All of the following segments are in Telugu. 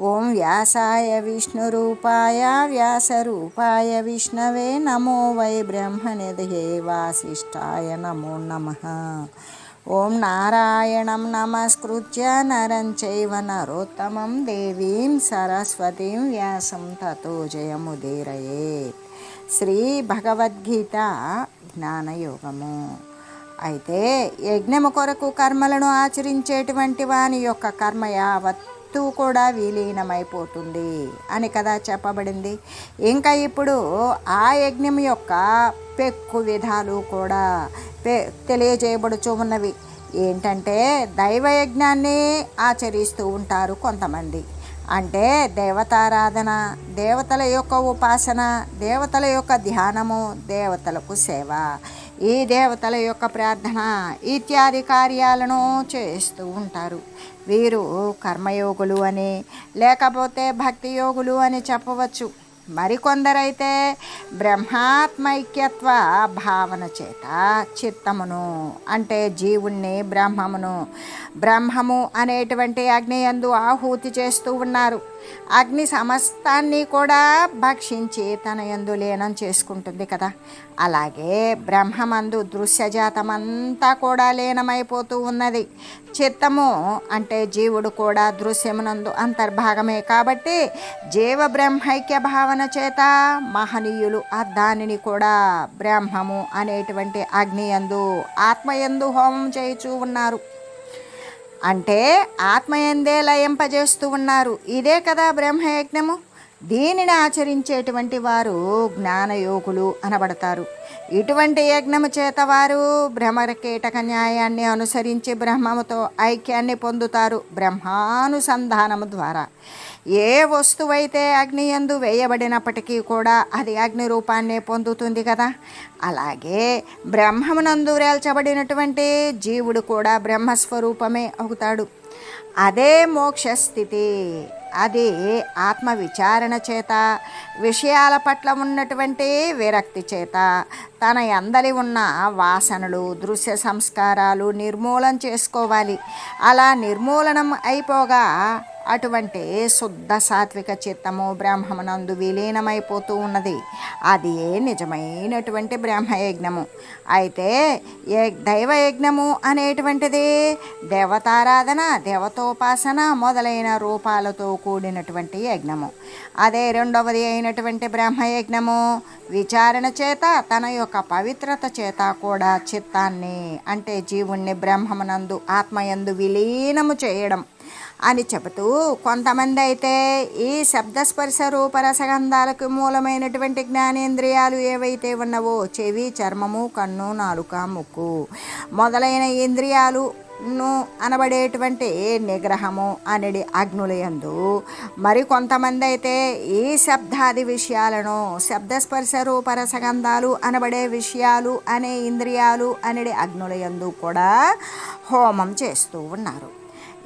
ఓం వ్యాసాయ విష్ణురూపాయ వ్యాసరూపాయ విష్ణవే నమో వై బ్రహ్మనిధే వాసిష్టాయ నమో నమ. ఓం నారాయణం నమస్కృత్య నరం చైవ నరోత్తమం దేవీం సరస్వతీం వ్యాసం తతో జయముదీరయే. శ్రీ భగవద్గీత జ్ఞానయోగము. అయితే యజ్ఞము కొరకు కర్మలను ఆచరించేటువంటి వాని యొక్క కర్మ యావత్ వస్తువు కూడా విలీనమైపోతుంది అని కదా చెప్పబడింది. ఇంకా ఇప్పుడు ఆ యజ్ఞం యొక్క పెక్కు విధాలు కూడా పె తెలియజేయబడుచు ఉన్నవి. ఏంటంటే దైవ యజ్ఞాన్ని ఆచరిస్తూ ఉంటారు కొంతమంది. అంటే దేవతారాధన దేవతల యొక్క ఉపాసన దేవతల యొక్క ధ్యానము దేవతలకు సేవ ఈ దేవతల యొక్క ప్రార్థన ఇత్యాది కార్యాలను చేస్తూ ఉంటారు. వీరు కర్మయోగులు అని లేకపోతే భక్తి యోగులు అని చెప్పవచ్చు. మరికొందరైతే బ్రహ్మాత్మైక్యత్వ భావన చేత చిత్తమును అంటే జీవుణ్ణి బ్రహ్మమును బ్రహ్మము అనేటువంటి అగ్నియందు ఆహూతి చేస్తూ ఉన్నారు. అగ్ని సమస్తాన్ని కూడా భక్షించి తన ఎందు లీనం చేసుకుంటుంది కదా. అలాగే బ్రహ్మమందు దృశ్యజాతమంతా కూడా లీనమైపోతూ ఉన్నది. చిత్తము అంటే జీవుడు కూడా దృశ్యమునందు అంతర్భాగమే కాబట్టి జీవ బ్రహ్మైక్య భావన చేత మహనీయులు ఆ దానిని కూడా బ్రహ్మము అనేటువంటి అగ్ని ఎందు ఆత్మయందు హోమం చేయుచూ ఉన్నారు. అంటే ఆత్మయందే లయింపజేస్తూ ఉన్నారు. ఇదే కదా బ్రహ్మయజ్ఞము? దీనిని ఆచరించేటువంటి వారు జ్ఞానయోగులు అనబడతారు. ఇటువంటి యజ్ఞము చేత వారు భ్రమరకీటక న్యాయాన్ని అనుసరించి బ్రహ్మముతో ఐక్యాన్ని పొందుతారు బ్రహ్మానుసంధానము ద్వారా. ఏ వస్తువైతే అగ్ని ఎందు వేయబడినప్పటికీ కూడా అది అగ్ని రూపాన్నే పొందుతుంది కదా. అలాగే బ్రహ్మమునందు రేల్చబడినటువంటి జీవుడు కూడా బ్రహ్మస్వరూపమే అవుతాడు. అదే మోక్షస్థితి. అది ఆత్మ విచారణ చేత విషయాల పట్ల ఉన్నటువంటి విరక్తి చేత తన అందరి ఉన్న వాసనలు దృశ్య సంస్కారాలు నిర్మూలన చేసుకోవాలి. అలా నిర్మూలనం అయిపోగా అటువంటి శుద్ధ సాత్విక చిత్తము బ్రాహ్మణందు విలీనమైపోతూ ఉన్నది. అది నిజమైనటువంటి బ్రహ్మయజ్ఞము? అయితే దైవయజ్ఞము అనేటువంటిది దేవతారాధన దేవతోపాసన మొదలైన రూపాలతో కూడినటువంటి యజ్ఞము. అదే రెండవది అయినటువంటి బ్రహ్మయజ్ఞము విచారణ చేత తన యొక్క పవిత్రత చేత కూడా చిత్తాన్ని అంటే జీవుణ్ణి బ్రహ్మమునందు ఆత్మయందు విలీనము చేయడం. అని చెబుతూ కొంతమంది అయితే ఈ శబ్దస్పర్శ రూపరసగంధాలకు మూలమైనటువంటి జ్ఞానేంద్రియాలు ఏవైతే ఉన్నవో చెవి చర్మము కన్ను నాలుక ముక్కు మొదలైన ఇంద్రియాలు ను అనబడేటువంటి నిగ్రహము అనేది అగ్నులయందు. మరి కొంతమంది అయితే ఈ శబ్దాది విషయాలను శబ్దస్పర్శ రూపరసగంధాలు అనబడే విషయాలు అనే ఇంద్రియాలు అనేది అగ్నులయందు కూడా హోమం చేస్తూ ఉన్నారు.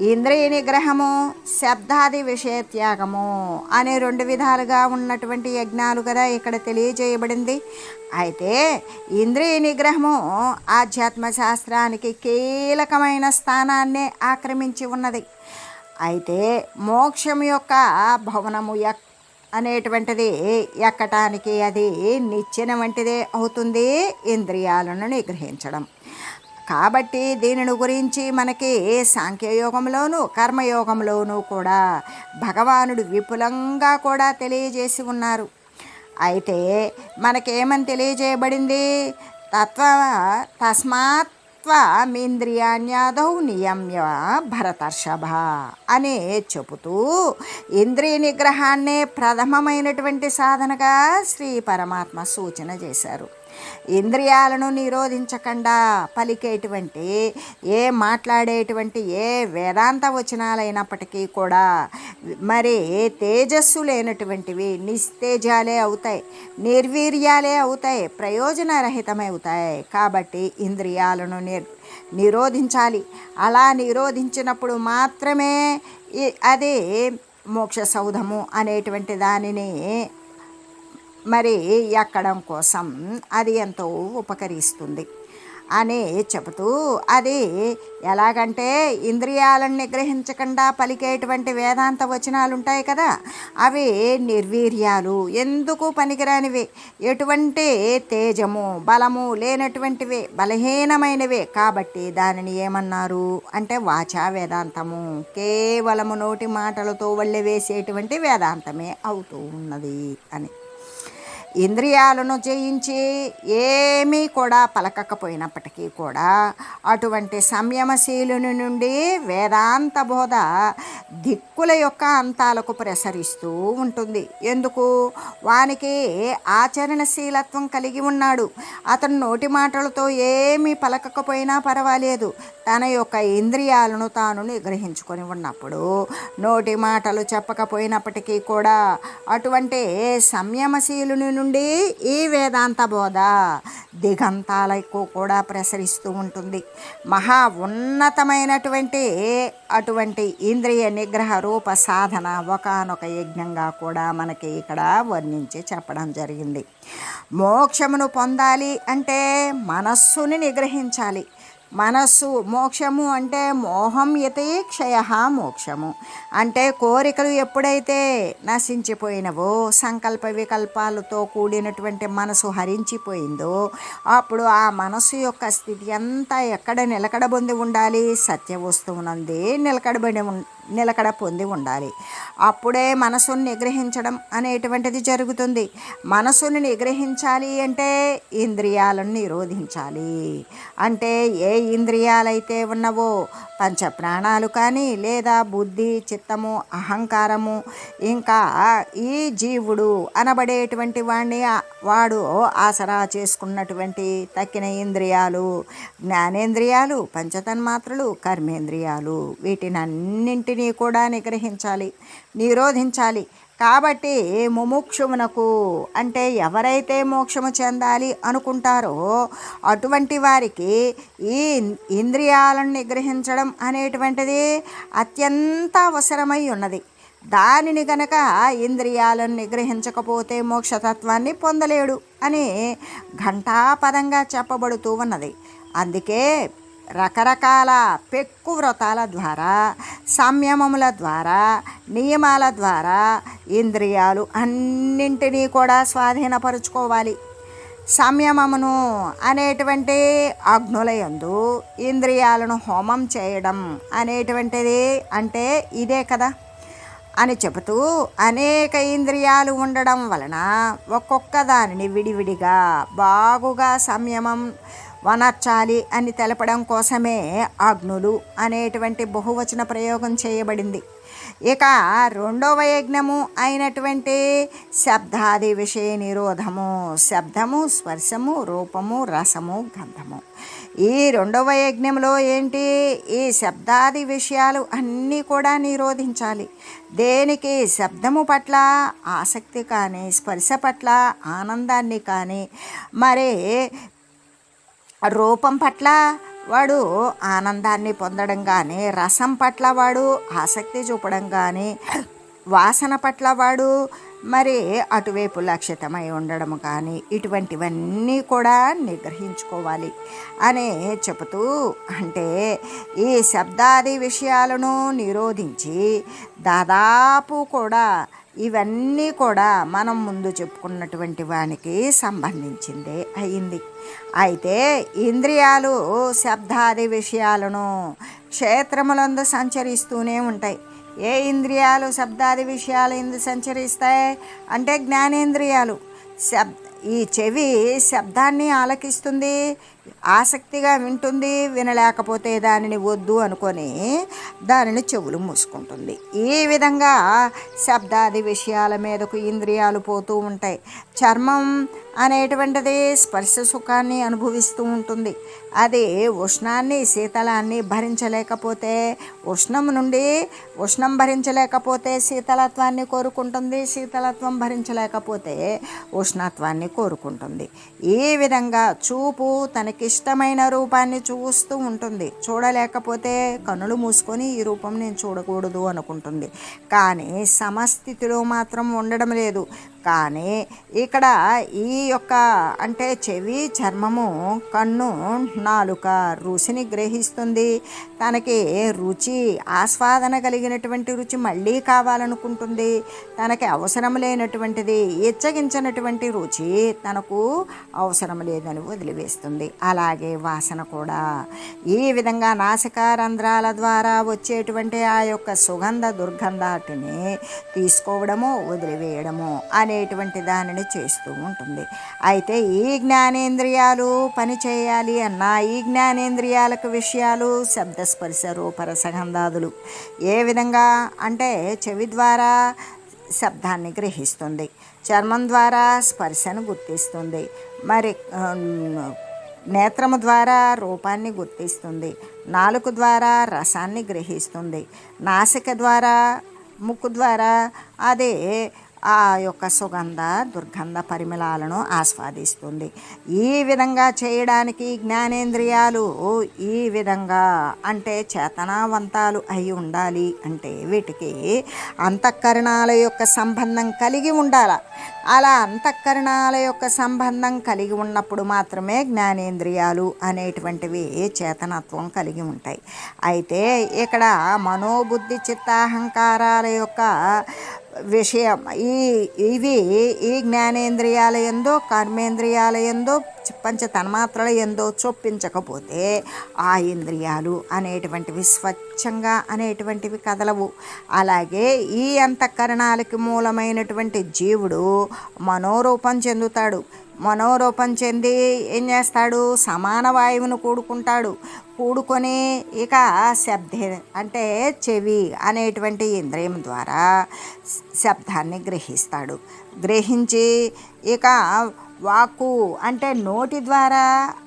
ఇంద్రియ నిగ్రహము శబ్దాది విషయ త్యాగము అనే రెండు విధాలుగా ఉన్నటువంటి యజ్ఞాలు కదా ఇక్కడ తెలియజేయబడింది. అయితే ఇంద్రియ నిగ్రహము ఆధ్యాత్మ శాస్త్రానికి కీలకమైన స్థానాన్ని ఆక్రమించి ఉన్నది. అయితే మోక్షం యొక్క భవనము ఎక్ అనేటువంటిది ఎక్కటానికి అది నిచ్చెన వంటిదే అవుతుంది ఇంద్రియాలను నిగ్రహించడం. కాబట్టి దీనిని గురించి మనకి సాంఖ్యయోగంలోను కర్మయోగంలోనూ కూడా భగవానుడు విపులంగా కూడా తెలియజేసి ఉన్నారు. అయితే మనకేమని తెలియజేయబడింది? తత్వ తస్మాత్ మీంద్రియాణ్యాదౌ నియమ్య భరతర్షభ అని చెబుతూ ఇంద్రియ నిగ్రహాన్నే ప్రథమమైనటువంటి సాధనగా శ్రీ పరమాత్మ సూచన చేశారు. ఇంద్రియాలను నిరోధించకుండా పలికేటువంటి ఏ మాట్లాడేటువంటి ఏ వేదాంత వచనాలైనప్పటికీ కూడా మరి తేజస్సు లేనటువంటివి నిస్తేజాలే అవుతాయి నిర్వీర్యాలే అవుతాయి ప్రయోజనరహితమవుతాయి కాబట్టి ఇంద్రియాలను నిర్ నిరోధించాలి. అలా నిరోధించినప్పుడు మాత్రమే అది మోక్ష సౌధము అనేటువంటి దానిని మరి ఎక్కడం కోసం అది ఎంతో ఉపకరిస్తుంది అని చెబుతూ అది ఎలాగంటే ఇంద్రియాలను నిగ్రహించకుండా పలికేటువంటి వేదాంత వచనాలు ఉంటాయి కదా అవి నిర్వీర్యాలు ఎందుకు పనికిరానివి? ఎటువంటి తేజము బలము లేనటువంటివి బలహీనమైనవే కాబట్టి దానిని ఏమన్నారు? అంటే వాచా వేదాంతము. కేవలము నోటి మాటలతో వల్లె వేసేటువంటి వేదాంతమే అవుతూ ఉన్నది అని. ఇంద్రియాలను జయించి ఏమీ కూడా పలకకపోయినప్పటికీ కూడా అటువంటి సంయమశీలుని నుండి వేదాంత బోధ దిక్కుల యొక్క అంతాలకు ప్రసరిస్తూ ఉంటుంది. ఎందుకు? వానికి ఆచరణశీలత్వం కలిగి ఉన్నాడు. అతను నోటి మాటలతో ఏమీ పలకకపోయినా పర్వాలేదు. తన యొక్క ఇంద్రియాలను తాను నిగ్రహించుకొని ఉన్నప్పుడు నోటి మాటలు చెప్పకపోయినప్పటికీ కూడా అటువంటి సంయమశీలుని నుండి ఈ వేదాంత బోధ దిగంతాలకు కూడా ప్రసరిస్తూ ఉంటుంది. మహా ఉన్నతమైనటువంటి అటువంటి ఇంద్రియ నిగ్రహ రూప సాధన ఒకనొక యజ్ఞంగా కూడా మనకి ఇక్కడ వర్ణించి చెప్పడం జరిగింది. మోక్షమును పొందాలి అంటే మనస్సుని నిగ్రహించాలి. మనస్సు మోక్షము అంటే మోహం యతే క్షయ మోక్షము. అంటే కోరికలు ఎప్పుడైతే నశించిపోయినవో సంకల్ప వికల్పాలతో కూడినటువంటి మనసు హరించిపోయిందో అప్పుడు ఆ మనసు యొక్క స్థితి అంతా ఎక్కడ నిలకడబొంది ఉండాలి? సత్య వస్తువునంది నిలకడబడి నిలకడ పొంది ఉండాలి. అప్పుడే మనసుని నిగ్రహించడం అనేటువంటిది జరుగుతుంది. మనసుని నిగ్రహించాలి అంటే ఇంద్రియాలను నిరోధించాలి. అంటే ఏ ఇంద్రియాలైతే ఉన్నవో పంచ ప్రాణాలు కానీ లేదా బుద్ధి చిత్తము అహంకారము ఇంకా ఈ జీవుడు అనబడేటువంటి వాడిని వాడు ఆసరా చేసుకున్నటువంటి తక్కిన ఇంద్రియాలు జ్ఞానేంద్రియాలు పంచతన్మాత్రలు కర్మేంద్రియాలు వీటినన్నింటినీ కూడా నిగ్రహించాలి నిరోధించాలి. కాబట్టి ముముక్షుమునకు అంటే ఎవరైతే మోక్షము చెందాలి అనుకుంటారో అటువంటి వారికి ఈ ఇంద్రియాలను నిగ్రహించడం అనేటువంటిది అత్యంత అవసరమై ఉన్నది. దానిని గనక ఇంద్రియాలను నిగ్రహించకపోతే మోక్షతత్వాన్ని పొందలేడు అని ఘంటాపదంగా చెప్పబడుతూ ఉన్నది. అందుకే రకరకాల పెక్కు వ్రతాల ద్వారా సంయమముల ద్వారా నియమాల ద్వారా ఇంద్రియాలు అన్నింటినీ కూడా స్వాధీనపరుచుకోవాలి. సంయమమును అనేటువంటి అగ్నులయందు ఇంద్రియాలను హోమం చేయడం అనేటువంటిది అంటే ఇదే కదా. అని చెబుతూ అనేక ఇంద్రియాలు ఉండడం వలన ఒక్కొక్క దానిని విడివిడిగా బాగుగా సంయమం వనర్చాలి అని తెలపడం కోసమే అగ్నులు అనేటువంటి బహువచన ప్రయోగం చేయబడింది. ఇక రెండవ యజ్ఞము అయినటువంటి శబ్దాది విషయ నిరోధము శబ్దము స్పర్శము రూపము రసము గంధము. ఈ రెండవ యజ్ఞంలో ఏంటి? ఈ శబ్దాది విషయాలు అన్నీ కూడా నిరోధించాలి. దేనికి? శబ్దము పట్ల ఆసక్తి కానీ స్పర్శ పట్ల ఆనందాన్ని కానీ మరి రూపం పట్ల వాడు ఆనందాన్ని పొందడం కానీ రసం పట్ల వాడు ఆసక్తి చూపడం కానీ వాసన పట్ల వాడు మరి అటువైపు లక్షితమై ఉండడం కానీ ఇటువంటివన్నీ కూడా నిగ్రహించుకోవాలి అని చెబుతూ అంటే ఈ శబ్దాది విషయాలను నిరోధించి దాదాపు కూడా ఇవన్నీ కూడా మనం ముందు చెప్పుకున్నటువంటి వానికి సంబంధించిందే అయింది. అయితే ఇంద్రియాలు శబ్దాది విషయాలను క్షేత్రములందు సంచరిస్తూనే ఉంటాయి. ఏ ఇంద్రియాలు శబ్దాది విషయాలు ఎందు సంచరిస్తాయి? అంటే జ్ఞానేంద్రియాలు. శబ్ ఈ చెవి శబ్దాన్ని ఆలకిస్తుంది. ఆసక్తిగా వింటుంది వినలేకపోతే దానిని వద్దు అనుకొని దానిని చెవులు మూసుకుంటుంది. ఈ విధంగా శబ్దాది విషయాల మీదకు ఇంద్రియాలు పోతూ ఉంటాయి. చర్మం అనేటువంటిది స్పర్శ సుఖాన్ని అనుభవిస్తూ ఉంటుంది. అది ఉష్ణాన్ని శీతలాన్ని భరించలేకపోతే ఉష్ణం నుండి ఉష్ణం భరించలేకపోతే శీతలత్వాన్ని కోరుకుంటుంది శీతలత్వం భరించలేకపోతే ఉష్ణత్వాన్ని కోరుకుంటుంది. ఈ విధంగా చూపు తనకిష్టమైన రూపాన్ని చూస్తూ ఉంటుంది. చూడలేకపోతే కనులు మూసుకొని ఈ రూపం నేను చూడకూడదు అనుకుంటుంది. కానీ సమస్థితిలో మాత్రం ఉండడం లేదు. కానీ ఇక్కడ ఈ యొక్క అంటే చెవి చర్మము కన్ను నాలుక రుచిని గ్రహిస్తుంది. తనకి రుచి ఆస్వాదన కలిగినటువంటి రుచి మళ్ళీ కావాలనుకుంటుంది. తనకి అవసరం లేనటువంటిది ఇచ్చగించినటువంటి రుచి తనకు అవసరం లేదని వదిలివేస్తుంది. అలాగే వాసన కూడా. ఈ విధంగా నాసికా రంధ్రాల ద్వారా వచ్చేటువంటి ఆ యొక్క సుగంధ దుర్గంధాటిని తీసుకోవడము వదిలివేయడము అనేటువంటి దానిని చేస్తూ ఉంటుంది. అయితే ఈ జ్ఞానేంద్రియాలు పని చేయాలి అన్న ఈ జ్ఞానేంద్రియాలకు విషయాలు శబ్దస్పర్శ రూపరసగంధాదులు ఏ విధంగా అంటే చెవి ద్వారా శబ్దాన్ని గ్రహిస్తుంది చర్మం ద్వారా స్పర్శను గుర్తిస్తుంది మరి నేత్రము ద్వారా రూపాన్ని గుర్తిస్తుంది నాలుగు ద్వారా రసాన్ని గ్రహిస్తుంది నాసిక ద్వారా ముక్కు ద్వారా అదే ఆ యొక్క సుగంధ దుర్గంధ పరిమళాలను ఆస్వాదిస్తుంది. ఈ విధంగా చేయడానికి జ్ఞానేంద్రియాలు ఈ విధంగా అంటే చేతనావంతాలు అయి ఉండాలి అంటే వీటికి అంతఃకరణాల యొక్క సంబంధం కలిగి ఉండాల. అలా అంతఃకరణాల యొక్క సంబంధం కలిగి ఉన్నప్పుడు మాత్రమే జ్ఞానేంద్రియాలు అనేటువంటివి చేతనత్వం కలిగి ఉంటాయి. అయితే ఇక్కడ మనోబుద్ధి చిత్తాహంకారాల యొక్క విషయం. ఈ ఇవి ఈ జ్ఞానేంద్రియాల ఎందో కర్మేంద్రియాల ఎందో పంచ తన్మాత్రల ఎందో చొప్పించకపోతే ఆ ఇంద్రియాలు అనేటువంటివి స్వచ్ఛంగా అనేటువంటివి కదలవు. అలాగే ఈ అంతఃకరణాలకి మూలమైనటువంటి జీవుడు మనోరూపం చెందుతాడు. మనోరూపం చెంది ఏం చేస్తాడు? సమాన వాయువును కూడుకుంటాడు. కూడుకొని ఇక శబ్దే అంటే చెవి అనేటువంటి ఇంద్రియం ద్వారా శబ్దాన్ని గ్రహిస్తాడు. గ్రహించి ఇక వాక్కు అంటే నోటి ద్వారా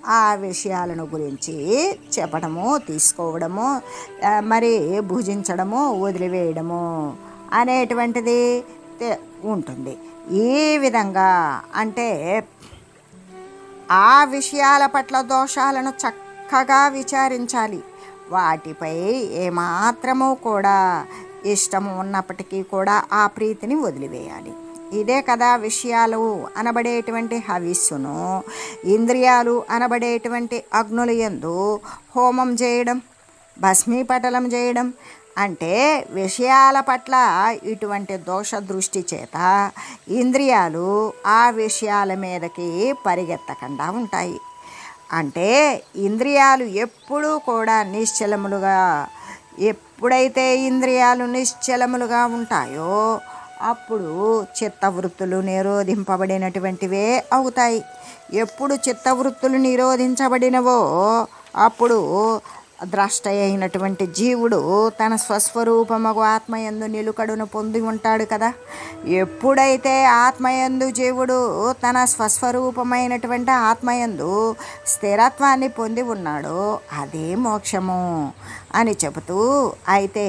ఆ విషయాలను గురించి చెప్పడము తీసుకోవడము మరి భుజించడము వదిలివేయడము అనేటువంటిది ఉంటుంది. ఈ విధంగా అంటే ఆ విషయాల పట్ల దోషాలను చక్క చక్కగా విచారించాలి. వాటిపై ఏమాత్రము కూడా ఇష్టము ఉన్నప్పటికీ కూడా ఆ ప్రీతిని వదిలివేయాలి. ఇదే కదా విషయాలు. అనబడేటువంటి హవిస్సును ఇంద్రియాలు అనబడేటువంటి అగ్నుల ఎందు హోమం చేయడం భస్మీపటలం చేయడం అంటే విషయాల పట్ల ఇటువంటి దోష దృష్టి చేత ఇంద్రియాలు ఆ విషయాల మీదకి పరిగెత్తకుండా ఉంటాయి. అంటే ఇంద్రియాలు ఎప్పుడూ కూడా నిశ్చలములుగా ఎప్పుడైతే ఇంద్రియాలు నిశ్చలములుగా ఉంటాయో అప్పుడు చిత్తవృత్తులు నిరోధింపబడినటువంటివే అవుతాయి. ఎప్పుడు చిత్తవృత్తులు నిరోధించబడినవో అప్పుడు ద్రష్ట అయినటువంటి జీవుడు తన స్వస్వరూపమగు ఆత్మయందు నిలుకడును పొంది ఉంటాడు కదా. ఎప్పుడైతే ఆత్మయందు జీవుడు తన స్వస్వరూపమైనటువంటి ఆత్మయందు స్థిరత్వాన్ని పొంది ఉన్నాడో అదే మోక్షము. అని చెబుతూ అయితే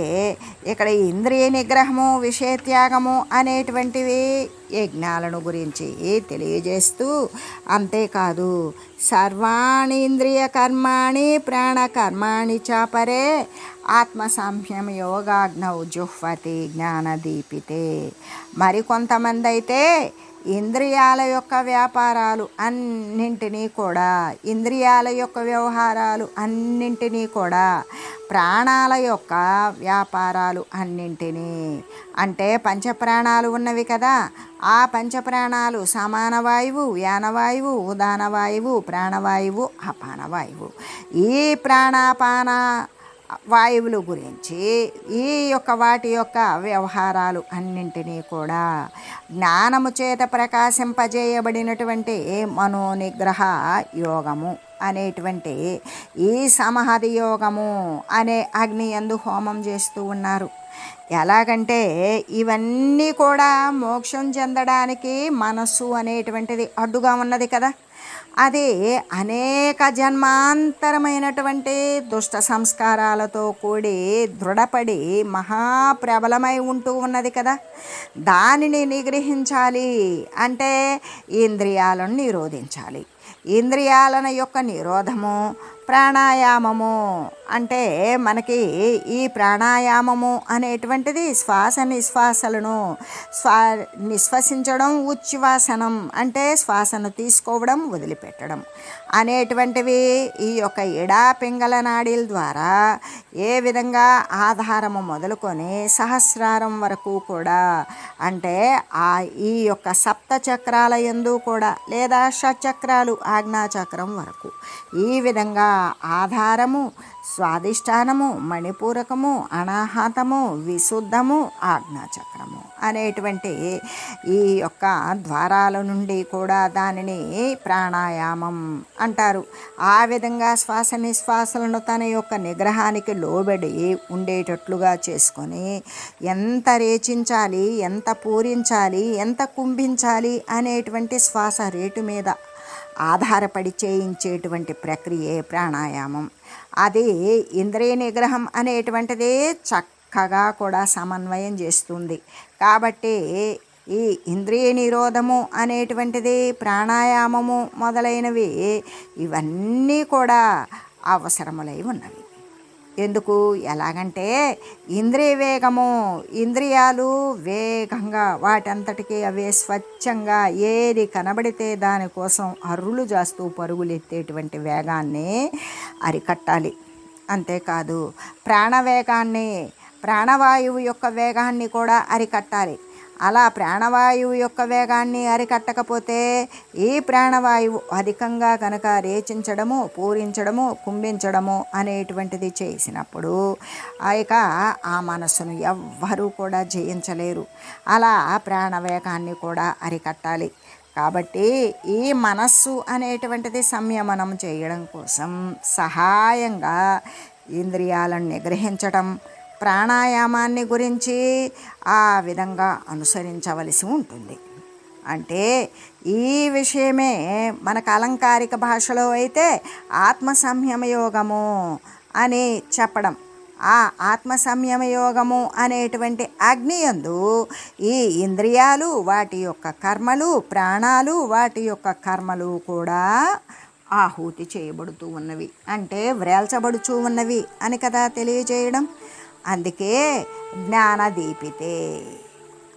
ఇక్కడ ఇంద్రియ నిగ్రహము విషయత్యాగము అనేటువంటివి యజ్ఞాలను గురించి తెలియజేస్తూ అంతేకాదు సర్వాణింద్రియ కర్మాణి ప్రాణకర్మాణి చాపరే ఆత్మసామ్యం యోగాగ్నౌ జుహ్వతి జ్ఞానదీపితే. మరికొంతమంది అయితే ఇంద్రియాల యొక్క వ్యాపారాలు అన్నింటినీ కూడా ఇంద్రియాల యొక్క వ్యవహారాలు అన్నింటినీ కూడా ప్రాణాల యొక్క వ్యాపారాలు అన్నింటినీ. అంటే పంచప్రాణాలు ఉన్నవి కదా ఆ పంచప్రాణాలు సమాన వాయువు యానవాయువు ఉదానవాయువు ప్రాణవాయువు అపానవాయువు ఈ ప్రాణాపాన వాయువుల గురించి ఈ యొక్క వాటి యొక్క వ్యవహారాలు అన్నింటినీ కూడా జ్ఞానము చేత ప్రకాశింపజేయబడినటువంటి మనోనిగ్రహ యోగము అనేటువంటి ఈ సమహది యోగము అనే అగ్ని ఎందు హోమం చేస్తూ ఉన్నారు. ఎలాగంటే ఇవన్నీ కూడా మోక్షం చెందడానికి మనస్సు అనేటువంటిది అడ్డుగా ఉన్నది కదా. అది అనేక జన్మాంతరమైనటువంటి దుష్ట సంస్కారాలతో కూడి దృఢపడి మహాప్రబలమై ఉంటూ ఉన్నది కదా. దానిని నిగ్రహించాలి అంటే ఇంద్రియాలను నిరోధించాలి. ఇంద్రియాలను యొక్క నిరోధము ప్రాణాయామము అంటే మనకి ఈ ప్రాణాయామము అనేటువంటిది శ్వాస నిశ్వాసలను స్వా నిశ్వసించడం ఉచ్ఛ్వాసనం అంటే శ్వాసను తీసుకోవడం వదిలిపెట్టడం అనేటువంటివి ఈ యొక్క ఎడా పింగళ నాడీల ద్వారా ఏ విధంగా ఆధారము మొదలుకొని సహస్రారం వరకు కూడా అంటే ఆ ఈ యొక్క సప్త చక్రాల ఎందు కూడా లేదా షట్చక్రాలు ఆజ్ఞాచక్రం వరకు ఈ విధంగా ఆధారము స్వాదిష్టానము మణిపూరకము అనాహతము విశుద్ధము ఆజ్ఞాచక్రము అనేటువంటి ఈ యొక్క ద్వారాల నుండి కూడా దానిని ప్రాణాయామం అంటారు. ఆ విధంగా శ్వాస నిశ్వాసలను తన యొక్క నిగ్రహానికి లోబడి ఉండేటట్లుగా చేసుకొని ఎంత రేచించాలి ఎంత పూరించాలి ఎంత కుంభించాలి అనేటువంటి శ్వాస రేటు మీద ఆధారపడి చేయించేటువంటి ప్రక్రియే ప్రాణాయామం. అది ఇంద్రియ నిగ్రహం అనేటువంటిదే చక్కగా కూడా సమన్వయం చేస్తుంది. కాబట్టి ఈ ఇంద్రియ నిరోధము అనేటువంటిది ప్రాణాయామము మొదలైనవి ఇవన్నీ కూడా అవసరములై ఉన్నవి. ఎందుకు? ఎలాగంటే ఇంద్రియ వేగము ఇంద్రియాలు వేగంగా వాటంతటికి అవే స్వచ్ఛంగా ఏది కనబడితే దానికోసం అర్రులు చేస్తూ పరుగులెత్తేటువంటి వేగాన్ని అరికట్టాలి. అంతేకాదు ప్రాణవేగాన్ని ప్రాణవాయువు యొక్క వేగాన్ని కూడా అరికట్టాలి. అలా ప్రాణవాయువు యొక్క వేగాన్ని అరికట్టకపోతే ఈ ప్రాణవాయువు అధికంగా కనుక రేచించడము పూరించడము కుంభించడము అనేటువంటిది చేసినప్పుడు ఆ యొక్క ఆ మనస్సును ఎవ్వరూ కూడా జయించలేరు. అలా ప్రాణవేగాన్ని కూడా అరికట్టాలి. కాబట్టి ఈ మనస్సు అనేటువంటిది సంయమనం చేయడం కోసం సహాయంగా ఇంద్రియాలను నిగ్రహించడం ప్రాణాయామాన్ని గురించి ఆ విధంగా అనుసరించవలసి ఉంటుంది. అంటే ఈ విషయమే మనకు అలంకారిక భాషలో అయితే ఆత్మ సంయమ యోగము అని చెప్పడం. ఆ ఆత్మ సంయమ యోగము అనేటువంటి అగ్నియందు ఈ ఇంద్రియాలు వాటి యొక్క కర్మలు ప్రాణాలు వాటి యొక్క కర్మలు కూడా ఆహూతి చేయబడుతూ ఉన్నవి. అంటే వ్రేల్చబడుచూ ఉన్నవి అని కదా తెలియజేయడం? అందుకే జ్ఞానదీపితే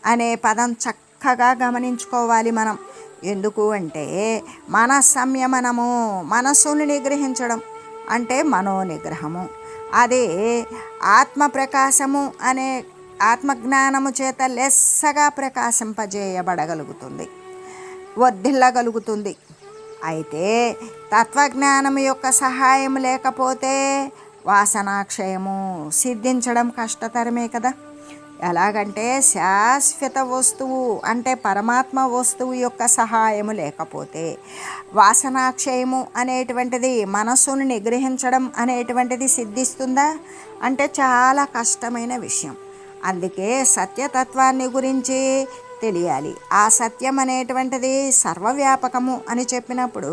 అనే పదం చక్కగా గమనించుకోవాలి మనం. ఎందుకు అంటే మన సంయమనము మనస్సును నిగ్రహించడం అంటే మనోనిగ్రహము. అదే ఆత్మ ప్రకాశము అనే ఆత్మజ్ఞానము చేత లెస్సగా ప్రకాశింపజేయబడగలుగుతుంది. వర్ధిల్లగలుగుతుంది. అయితే తత్వజ్ఞానం యొక్క సహాయం లేకపోతే వాసనాక్షయము సిద్ధించడం కష్టతరమే కదా. ఎలాగంటే శాశ్వత వస్తువు అంటే పరమాత్మ వస్తువు యొక్క సహాయము లేకపోతే వాసనాక్షయము అనేటువంటిది మనస్సును నిగ్రహించడం అనేటువంటిది సిద్ధిస్తుందా? అంటే చాలా కష్టమైన విషయం. అందుకే సత్యతత్వాన్ని గురించి తెలియాలి. ఆ సత్యం అనేటువంటిది సర్వవ్యాపకము అని చెప్పినప్పుడు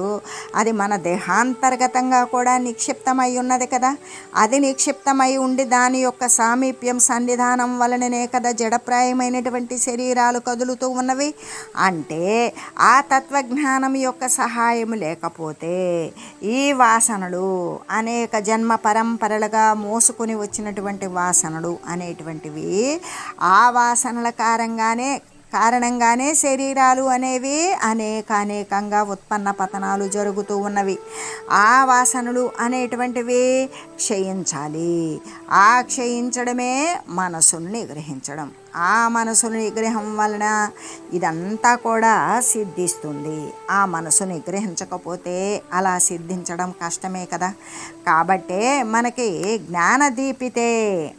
అది మన దేహాంతర్గతంగా కూడా నిక్షిప్తమై ఉన్నది కదా. అది నిక్షిప్తమై ఉండి దాని యొక్క సామీప్యం సన్నిధానం వలననే కదా జడప్రాయమైనటువంటి శరీరాలు కదులుతూ ఉన్నవి. అంటే ఆ తత్వజ్ఞానం యొక్క సహాయం లేకపోతే ఈ వాసనలు అనేక జన్మ పరంపరలుగా మోసుకొని వచ్చినటువంటి వాసనలు అనేటువంటివి ఆ వాసనల కారంగానే కారణంగానే శరీరాలు అనేవి అనేక అనేకంగా ఉత్పన్న పతనాలు జరుగుతూ ఉన్నవి. ఆ వాసనలు అనేటువంటివి క్షయించాలి. ఆ క్షయించడమే మనసును నిగ్రహించడం ఆ మనసు నిగ్రహం వలన ఇదంతా కూడా సిద్ధిస్తుంది. ఆ మనసు నిగ్రహించకపోతే అలా సిద్ధించడం కష్టమే కదా. కాబట్టే మనకి జ్ఞానదీపితే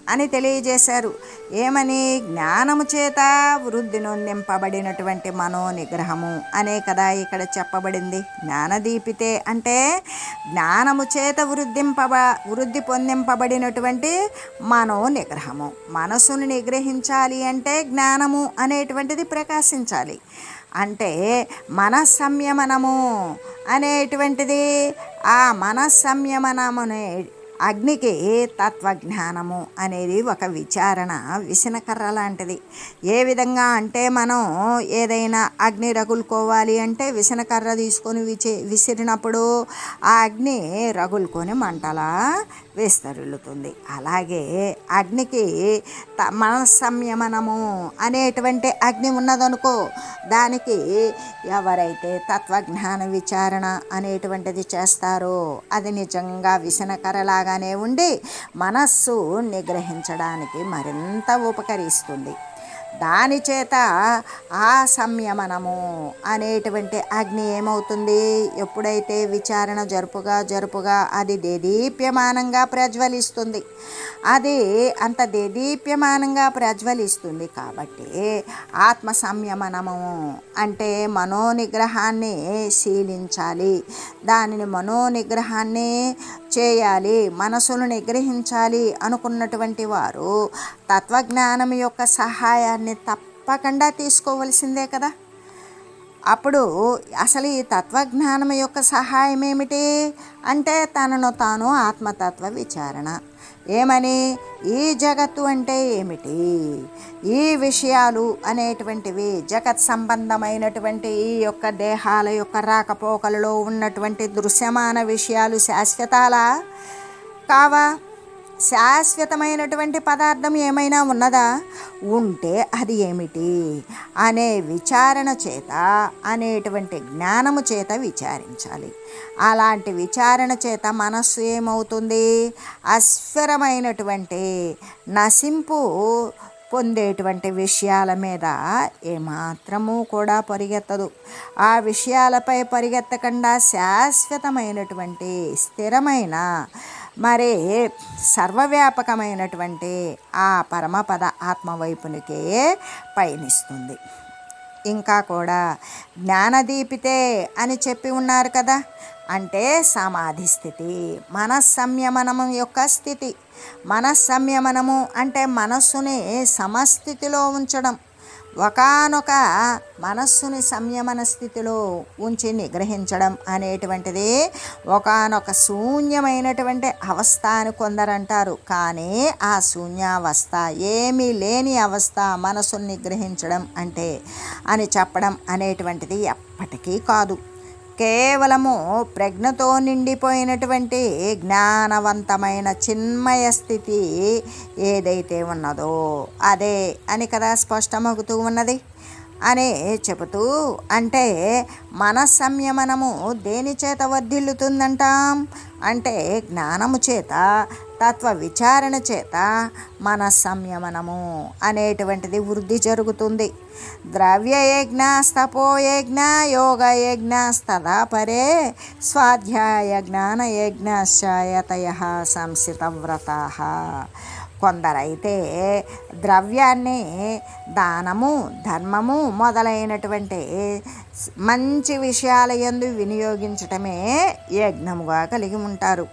అని తెలియజేశారు. ఏమని జ్ఞానము చేత వృద్ధి నొందింపబడినటువంటి మనో నిగ్రహము అనే కదా ఇక్కడ చెప్పబడింది. జ్ఞానదీపితే అంటే జ్ఞానము చేత వృద్ధింపబ వృద్ధి పొందింపబడినటువంటి మనో నిగ్రహము మనసును నిగ్రహించాలి అంటే జ్ఞానము అనేటువంటిది ప్రకాశించాలి. అంటే మన సంయమనము అనేటువంటిది ఆ మన సంయమనమునే అగ్నికి తత్వజ్ఞానము అనేది ఒక విచారణ విసనకర్ర లాంటిది. ఏ విధంగా అంటే మనం ఏదైనా అగ్ని రగులుకోవాలి అంటే విసనకర్ర తీసుకొని విచి విసిరినప్పుడు ఆ అగ్ని రగులుకొని మంటలా విస్తరిల్లుతుంది అలాగే అగ్నికి త మన సంయమనము అనేటువంటి అగ్ని ఉన్నదనుకో దానికి ఎవరైతే తత్వజ్ఞాన విచారణ అనేటువంటిది చేస్తారో అది నిజంగా విసనకరలాగానే ఉండి మనస్సు నిగ్రహించడానికి మరింత ఉపకరిస్తుంది. దానిచేత ఆ సంయమనము అనేటువంటి అగ్ని ఏమవుతుంది? ఎప్పుడైతే విచారణ జరుపుగా జరుపుగా అది దేదీప్యమానంగా ప్రజ్వలిస్తుంది. అది అంత దేదీప్యమానంగా ప్రజ్వలిస్తుంది కాబట్టి ఆత్మ సంయమనము అంటే మనోనిగ్రహాన్ని శీలించాలి. దానిని మనోనిగ్రహాన్ని చేయాలి. మనసును నిగ్రహించాలి అనుకున్నటువంటి వారు తత్వజ్ఞానం యొక్క సహాయాన్ని తప్పకుండా తీసుకోవలసిందే కదా. అప్పుడు అసలు ఈ తత్వజ్ఞానం యొక్క సహాయం ఏమిటి? అంటే తనను తాను ఆత్మతత్వ విచారణ. ఏమని? ఈ జగత్తు అంటే ఏమిటి? ఈ విషయాలు అనేటువంటివి జగత్ సంబంధమైనటువంటి ఈ యొక్క దేహాల యొక్క రాకపోకలలో ఉన్నటువంటి దృశ్యమాన విషయాలు శాశ్వతాలా? కావా? శాశ్వతమైనటువంటి పదార్థం ఏమైనా ఉన్నదా? ఉంటే అది ఏమిటి? అనే విచారణ చేత అనేటువంటి జ్ఞానము చేత విచారించాలి. అలాంటి విచారణ చేత మనస్సు ఏమవుతుంది? అస్ఫిరమైనటువంటి నశింపు పొందేటువంటి విషయాల మీద ఏమాత్రము కూడా పరిగెత్తదు. ఆ విషయాలపై పరిగెత్తకుండా శాశ్వతమైనటువంటి స్థిరమైన మరి సర్వవ్యాపకమైనటువంటి ఆ పరమపద ఆత్మవైపునికే పయనిస్తుంది. ఇంకా కూడా జ్ఞానదీపితే అని చెప్పి ఉన్నారు కదా. అంటే సమాధి స్థితి మన సంయమనము యొక్క స్థితి. మన సంయమనము అంటే మనస్సుని సమస్థితిలో ఉంచడం. ఒకనొక మనస్సుని సంయమన స్థితిలో ఉంచి నిగ్రహించడం అనేటువంటిది ఒకనొక శూన్యమైనటువంటి అవస్థ అని కొందరంటారు. కానీ ఆ శూన్యావస్థ ఏమీ లేని అవస్థ మనసుని నిగ్రహించడం అంటే అని చెప్పడం అనేటువంటిది ఎప్పటికీ కాదు. కేవలము ప్రజ్ఞతో నిండిపోయినటువంటి జ్ఞానవంతమైన చిన్మయ స్థితి ఏదైతే ఉన్నదో అదే అని కదా స్పష్టమవుతూ ఉన్నది. అని చెబుతూ అంటే మన సంయమనము దేని చేత వర్ధిల్లుతుందంటాం? అంటే జ్ఞానము చేత తత్వ విచారణ చేత మన సంయమనము అనేటువంటిది వృద్ధి జరుగుతుంది. ద్రవ్య యజ్ఞ యజ్ఞ యోగ యజ్ఞ పరే స్వాధ్యాయ జ్ఞాన యజ్ఞాశ్చాయతయ సంసిత వ్రత కొందరైతే ద్రవ్యాన్ని దానము ధర్మము మొదలైనటువంటి మంచి విషయాల ఎందు వినియోగించటమే యజ్ఞముగా కలిగి ఉంటారు.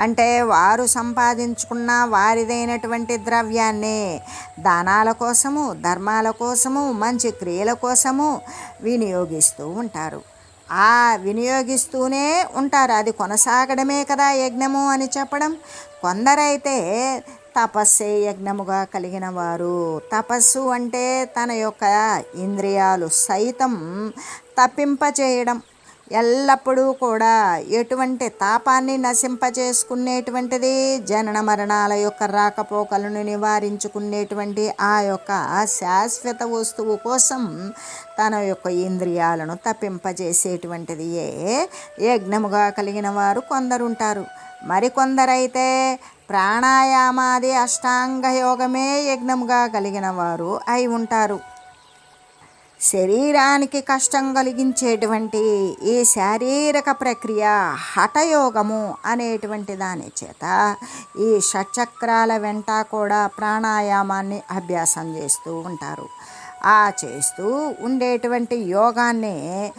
అంటే వారు సంపాదించుకున్న వారిదైనటువంటి ద్రవ్యాన్ని దానాల కోసము ధర్మాల కోసము మంచి క్రియల కోసము వినియోగిస్తూ ఉంటారు. ఆ వినియోగిస్తూనే ఉంటారు. అది కొనసాగడమే కదా యజ్ఞము అని చెప్పడం. కొందరైతే తపస్సే యజ్ఞముగా కలిగిన వారు. తపస్సు అంటే తన యొక్క ఇంద్రియాలు సైతం తప్పింపచేయడం. ఎల్లప్పుడూ కూడా ఎటువంటి తాపాన్ని నశింపచేసుకునేటువంటిది జనన మరణాల యొక్క రాకపోకలను నివారించుకునేటువంటి ఆ యొక్క శాశ్వత వస్తువు కోసం తన యొక్క ఇంద్రియాలను తప్పింపజేసేటువంటిది ఏ యజ్ఞముగా కలిగిన వారు కొందరుంటారు. మరికొందరైతే ప్రాణాయామాది అష్టాంగ యోగమే యజ్ఞముగా కలిగిన వారు అయి ఉంటారు. శరీరానికి కష్టం కలిగించేటువంటి ఈ శారీరక ప్రక్రియ హఠయోగము అనేటువంటి దాని చేత ఈ షట్చక్రాల వెంట కూడా ప్రాణాయామాన్ని అభ్యాసం చేస్తూ ఉంటారు. ఆ చేస్తూ ఉండేటువంటి యోగాన్ని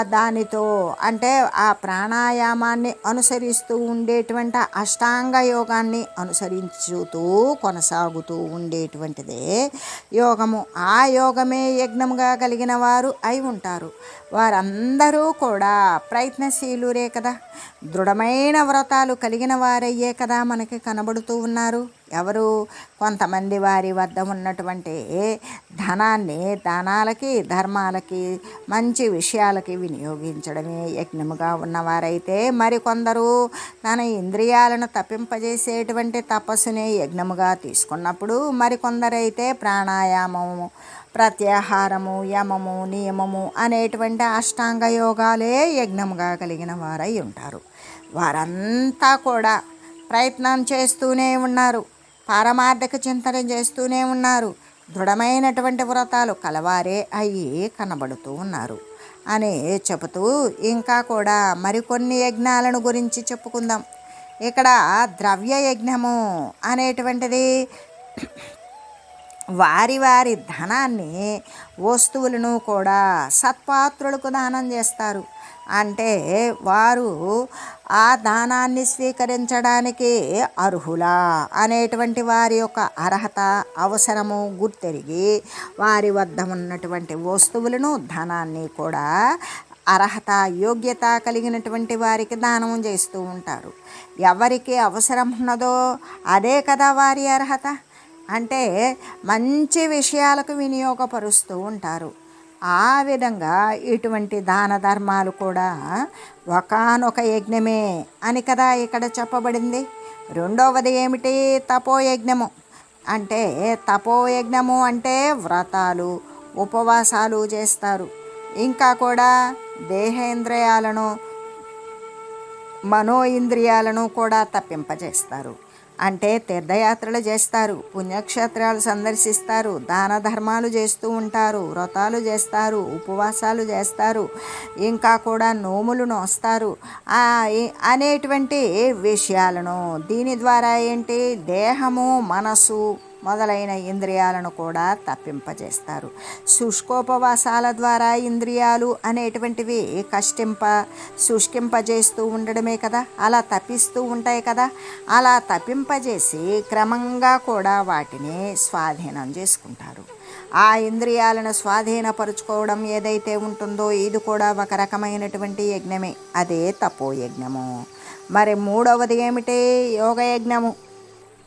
దానితో అంటే ఆ ప్రాణాయామాన్ని అనుసరిస్తూ ఉండేటువంటి అష్టాంగ యోగాన్ని అనుసరించుతూ కొనసాగుతూ ఉండేటువంటిదే యోగము. ఆ యోగమే యజ్ఞముగా కలిగిన వారు అయి ఉంటారు. వారందరూ కూడా ప్రయత్నశీలురే కదా. దృఢమైన వ్రతాలు కలిగిన వారయ్యే కదా మనకి కనబడుతూ ఉన్నారు. ఎవరు కొంతమంది వారి వద్ద ఉన్నటువంటి ధనాన్ని దానాలకి ధర్మాలకి మంచి విషయాలకి వినియోగించడమే యజ్ఞముగా ఉన్నవారైతే మరికొందరు తన ఇంద్రియాలను తప్పింపజేసేటువంటి తపస్సునే యజ్ఞముగా తీసుకున్నప్పుడు మరికొందరైతే ప్రాణాయామము ప్రత్యాహారము యమము నియమము అనేటువంటి అష్టాంగ యోగాలే యజ్ఞముగా కలిగిన వారై ఉంటారు. వారంతా కూడా ప్రయత్నం చేస్తూనే ఉన్నారు. పారమార్థిక చింతన చేస్తూనే ఉన్నారు. దృఢమైనటువంటి వ్రతాలు కలవారే అయ్యి కనబడుతూ ఉన్నారు. అని చెబుతూ ఇంకా కూడా మరికొన్ని యజ్ఞాలను గురించి చెప్పుకుందాం. ఇక్కడ ద్రవ్య యజ్ఞము అనేటువంటిది వారి వారి ధనాన్ని వస్తువులను కూడా సత్పాత్రులకు దానం చేస్తారు. అంటే వారు ఆ దానాన్ని స్వీకరించడానికి అర్హులా అనేటువంటి వారి యొక్క అర్హత అవసరము గుర్తెరిగి వారి వద్ద ఉన్నటువంటి వస్తువులను ధనాన్ని కూడా అర్హత యోగ్యత కలిగినటువంటి వారికి దానం చేస్తూ ఉంటారు. ఎవరికి అవసరం ఉన్నదో అదే కదా వారి అర్హత. అంటే మంచి విషయాలకు వినియోగపరుస్తూ ఉంటారు. ఆ విధంగా ఇటువంటి దాన ధర్మాలు కూడా ఒకనొక యజ్ఞమే అని కదా ఇక్కడ చెప్పబడింది. రెండవది ఏమిటి? తపోయజ్ఞము. అంటే తపోయజ్ఞము అంటే వ్రతాలు ఉపవాసాలు చేస్తారు. ఇంకా కూడా దేహేంద్రియాలను మనో ఇంద్రియాలను కూడా తప్పింపజేస్తారు. అంటే తీర్థయాత్రలు చేస్తారు పుణ్యక్షేత్రాలు సందర్శిస్తారు దాన ధర్మాలు చేస్తూ ఉంటారు వ్రతాలు చేస్తారు ఉపవాసాలు చేస్తారు ఇంకా కూడా నోములు నోస్తారు. అనేటువంటి విషయాలను దీని ద్వారా ఏంటి? దేహము మనసు మొదలైన ఇంద్రియాలను కూడా తప్పింపజేస్తారు. శుష్కోపవాసాల ద్వారా ఇంద్రియాలు అనేటువంటివి కష్టింప శుష్కింపజేస్తూ ఉండడమే కదా? అలా తప్పిస్తూ ఉంటాయి కదా? అలా తప్పింపజేసి క్రమంగా కూడా వాటిని స్వాధీనం చేసుకుంటారు. ఆ ఇంద్రియాలను స్వాధీనపరుచుకోవడం ఏదైతే ఉంటుందో ఇది కూడా ఒక రకమైనటువంటి యజ్ఞమే. అదే తపో యజ్ఞము మరి మూడవది ఏమిటి? యోగ యజ్ఞము